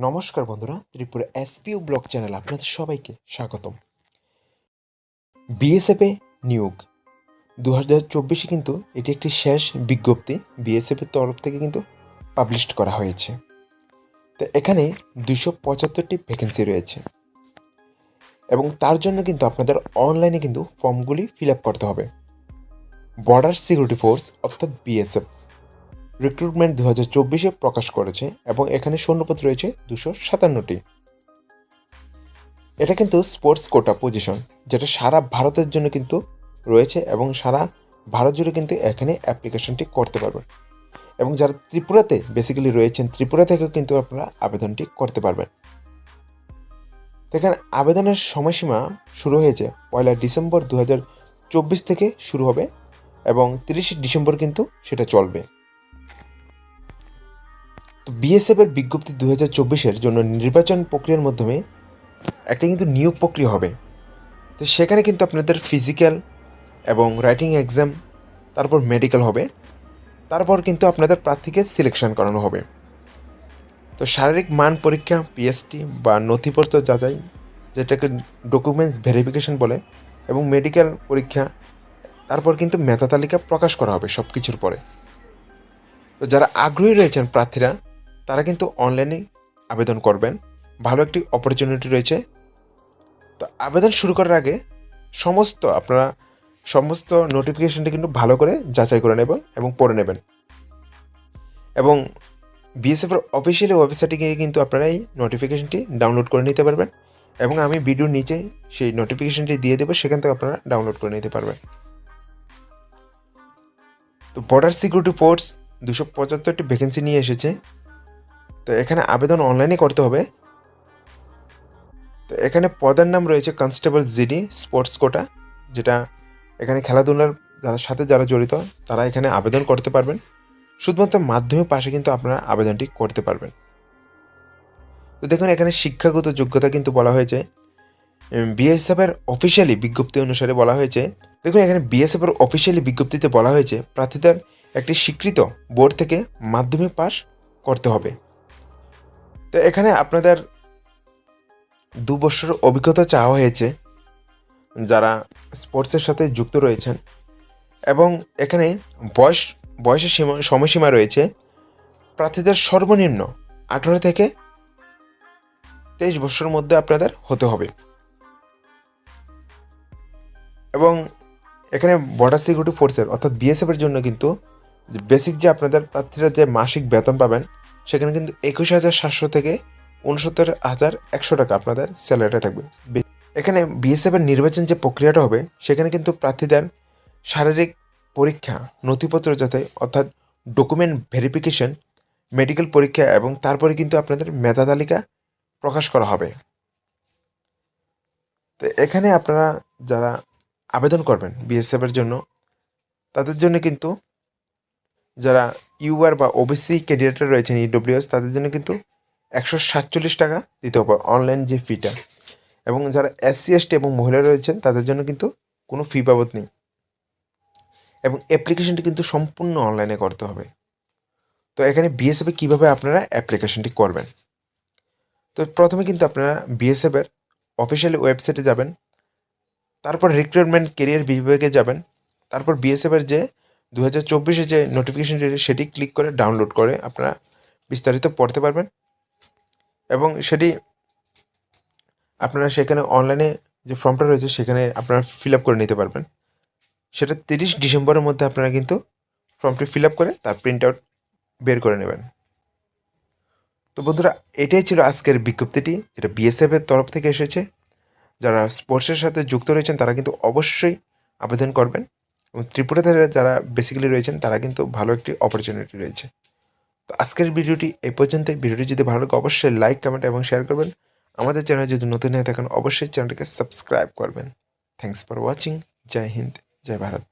নমস্কার বন্ধুরা, Tripura SPO block channel আপনাদের সবাইকে স্বাগতম। বিএসএফে নিয়োগ। দু হাজার চব্বিশে কিন্তু এটি একটি শেষ বিজ্ঞপ্তি। বিএসএফের তরফ থেকে কিন্তু পাবলিশ করা হয়েছে। তো এখানে দুশো পঁচাত্তরটি ভ্যাকেন্সি রয়েছে। এবং তার জন্য কিন্তু আপনাদের অনলাইনে কিন্তু ফর্মগুলি ফিল আপ করতে হবে। বর্ডার সিকিউরিটি ফোর্স অর্থাৎ বিএসএফ। রিক্রুটমেন্ট দু হাজার চব্বিশে প্রকাশ করেছে এবং এখানে সৈন্যপদ রয়েছে দুশো সাতান্নটি। এটা কিন্তু স্পোর্টস কোটা পজিশন যেটা সারা ভারতের জন্য কিন্তু রয়েছে এবং সারা ভারত জুড়ে কিন্তু এখানে অ্যাপ্লিকেশনটি করতে পারবেন। এবং যারা ত্রিপুরাতে বেসিক্যালি রয়েছেন, ত্রিপুরা থেকেও কিন্তু আপনারা আবেদনটি করতে পারবেন। এখানে আবেদনের সময়সীমা শুরু হয়েছে পয়লা ডিসেম্বর দু হাজার চব্বিশ থেকে শুরু হবে এবং তিরিশে ডিসেম্বর কিন্তু সেটা চলবে। তো বিএসএফ এর বিজ্ঞপ্তি দু হাজার চব্বিশের জন্য নির্বাচন প্রক্রিয়ার মাধ্যমে একটা কিন্তু নিয়োগ প্রক্রিয়া হবে। তো সেখানে কিন্তু আপনাদের ফিজিক্যাল এবং রাইটিং এক্সাম তারপর মেডিকেল হবে। তারপর কিন্তু আপনাদের প্রার্থীকে সিলেকশন করানো হবে। তো শারীরিক মান পরীক্ষা পিএসটি বা নথিপত্র যাচাই, যেটাকে ডকুমেন্টস ভেরিফিকেশন বলে, এবং মেডিকেল পরীক্ষা, তারপর কিন্তু মেধা তালিকা প্রকাশ করা হবে সব কিছুর পরে। তো যারা আগ্রহী রয়েছেন প্রার্থীরা তারা কিন্তু অনলাইনে আবেদন করবেন। ভালো একটি অপরচুনিটি রয়েছে। তো আবেদন শুরু করার আগে সমস্ত আপনারা সমস্ত নোটিফিকেশনটি কিন্তু ভালো করে যাচাই করে নেবেন এবং পড়ে নেবেন। এবং বিএসএফের অফিসিয়ালি ওয়েবসাইটে গিয়ে কিন্তু আপনারা এই নোটিফিকেশনটি ডাউনলোড করে নিতে পারবেন এবং আমি ভিডিওর নিচে সেই নোটিফিকেশনটি দিয়ে দেবো, সেখান থেকে আপনারা ডাউনলোড করে নিতে পারবেন। তো বর্ডার সিকিউরিটি ফোর্স দুশো পঁচাত্তরটি ভ্যাকেন্সি নিয়ে এসেছে। তো এখানে আবেদন অনলাইনে করতে হবে। তো এখানে পদের নাম রয়েছে কনস্টেবল জিডি স্পোর্টস কোটা যেটা এখানে খেলাধুলার যারা সাথে যারা জড়িত, তারা এখানে আবেদন করতে পারবেন। শুধুমাত্র মাধ্যমিক পাশে কিন্তু আপনারা আবেদনটি করতে পারবেন। তো দেখুন, এখানে শিক্ষাগত যোগ্যতা কিন্তু বলা হয়েছে। বিএসএফের অফিসিয়ালি বিজ্ঞপ্তি অনুসারে বলা হয়েছে। দেখুন, এখানে বিএসএফের অফিসিয়ালি বিজ্ঞপ্তিতে বলা হয়েছে, প্রার্থীদের একটি স্বীকৃত বোর্ড থেকে মাধ্যমিক পাশ করতে হবে। তো এখানে আপনাদের দু বছরের অভিজ্ঞতা চাওয়া হয়েছে যারা স্পোর্টসের সাথে যুক্ত রয়েছেন। এবং এখানে বয়স, বয়সের সীমা, সময়সীমা রয়েছে প্রার্থীদের সর্বনিম্ন আঠারো থেকে তেইশ বছরের মধ্যে আপনাদের হতে হবে। এবং এখানে বর্ডার সিকিউরিটি ফোর্সের অর্থাৎ বিএসএফের জন্য কিন্তু যে বেসিক যে আপনাদের প্রার্থীরা যে মাসিক বেতন পাবেন সেখানে কিন্তু একুশ হাজার সাতশো থেকে উনসত্তর হাজার একশো টাকা আপনাদের স্যালারিটা থাকবে। এখানে বিএসএফ এর নির্বাচন যে প্রক্রিয়াটা হবে, সেখানে কিন্তু প্রার্থীদের শারীরিক পরীক্ষা, নথিপত্র যাতে, অর্থাৎ ডকুমেন্ট ভেরিফিকেশন মেডিকেল পরীক্ষা এবং তারপরে কিন্তু আপনাদের মেধা তালিকা প্রকাশ করা হবে। তো এখানে আপনারা যারা আবেদন করবেন বিএসএফ এর জন্য, তাদের জন্য কিন্তু যারা ইউআর বা ওবিসি ক্যান্ডিডেট রয়েছেন ইডব্লিউএস তাদের জন্য কিন্তু একশো সাতচল্লিশ টাকা দিতে হবে অনলাইন যে ফিটা এবং যারা এসসি এসটি এবং মহিলা রয়েছেন, তাদের জন্য কিন্তু কোনো ফি বাবদ নেই। এবং অ্যাপ্লিকেশনটি কিন্তু সম্পূর্ণ অনলাইনে করতে হবে। তো এখানে বিএসএফে কীভাবে আপনারা অ্যাপ্লিকেশনটি করবেন? তো প্রথমে কিন্তু আপনারা বিএসএফের অফিসিয়ালি ওয়েবসাইটে যাবেন। তারপর রিক্রুটমেন্ট কেরিয়ার বিভাগে যাবেন। তারপর বিএসএফের যে দু হাজার চব্বিশে যে নোটিফিকেশনটি সেটি ক্লিক করে ডাউনলোড করে আপনারা বিস্তারিত পড়তে পারবেন। এবং সেটি আপনারা সেখানে অনলাইনে যে ফর্মটা রয়েছে সেখানে আপনারা ফিল আপ করে নিতে পারবেন। সেটা তিরিশ ডিসেম্বরের মধ্যে আপনারা কিন্তু ফর্মটি ফিল আপ করে তার প্রিন্ট আউট বের করে নেবেন। তো বন্ধুরা, এটাই ছিল আজকের বিজ্ঞপ্তিটি, যেটা বিএসএফ এর তরফ থেকে এসেছে। যারা স্পোর্টসের সাথে যুক্ত রয়েছেন তারা কিন্তু অবশ্যই আবেদন করবেন। এবং ত্রিপুরাতে যারা বেসিক্যালি রয়েছেন, তারা কিন্তু ভালো একটি অপরচুনিটি রয়েছে। তো আজকের ভিডিওটি এই পর্যন্তই। ভিডিওটি যদি ভালো লাগে, অবশ্যই লাইক কমেন্ট এবং শেয়ার করবেন। আমাদের চ্যানেল যদি নতুন হয়ে থাকেন, অবশ্যই চ্যানেলটিকে সাবস্ক্রাইব করবেন। Thanks for watching Joy Hind, Joy Bharat.